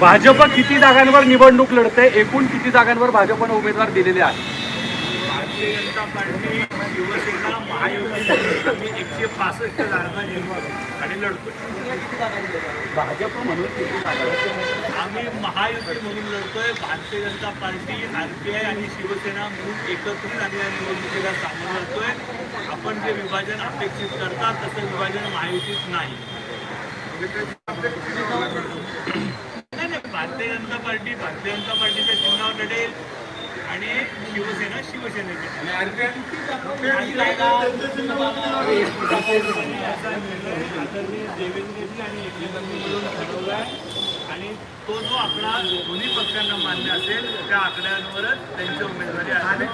भाजप किती जागांवर निवडणूक लढते एकूण किती जागांवर भाजपनं उमेदवार दिलेले आहेत? भारतीय जनता पार्टी शिवसेना महायुती एकशे पासष्ट जागा आणि लढतोय. भाजप म्हणून किती जागा आम्ही महायुती म्हणून लढतोय. भारतीय जनता पार्टी आरपीआय आणि शिवसेना म्हणून एकत्रित आम्ही या निवडणुकीला सामोरं जातोय. आपण जे विभाजन अपेक्षित करतात तसं विभाजन महायुतीत नाही. नाही नाही भारतीय जनता पार्टी भारतीय जनता पार्टीच्या चिन्हावर लढेल आणि शिवसेना आहे आणि तो जो आकडा दोन्ही पक्षांना मान्य असेल त्या आकड्यांवरच त्यांची उमेदवारी आहे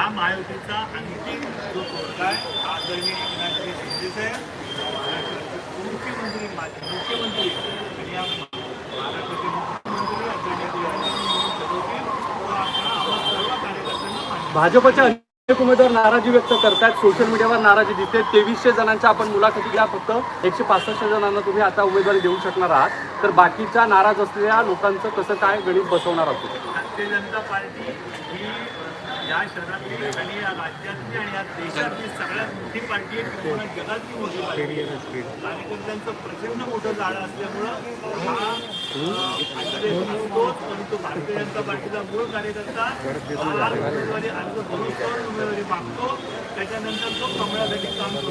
हा महायुतीचा अंतिम जो तोडगा आहे हा आदरणीय एकनाथजी शिंदेसाहेब महाराष्ट्राचे मुख्यमंत्री मुख्यमंत्री आणि या महाराष्ट्राचे मुख्यमंत्री आदरणीय भाजपच्या अनेक उमेदवार नाराजी व्यक्त करतात सोशल मीडियावर नाराजी दिसते. तेवीसशे जणांच्या आपण मुलाखती घ्या फक्त. एकशे पासष्ट जणांना तुम्ही आता उमेदवारी देऊ शकणार आहात. तर बाकीच्या नाराज असलेल्या लोकांचं कसं काय गणित बसवणार आहोत? भारतीय जनता पार्टी ही या शहरातली आणि या राज्यातली आणि या देशातली सगळ्यात मोठी पार्टी आहे जगातली मोठी पार्टी आहे. कार्यकर्त्यांचं प्रचंड मोठं जाळं असल्यामुळं हा परंतु भारतीय जनता पार्टीचा मूळ कार्यकर्ता हा उमेदवारी अर्ज भविष्यावर उमेदवारी मागतो. त्याच्यानंतर तो कमळासाठी काम करतो.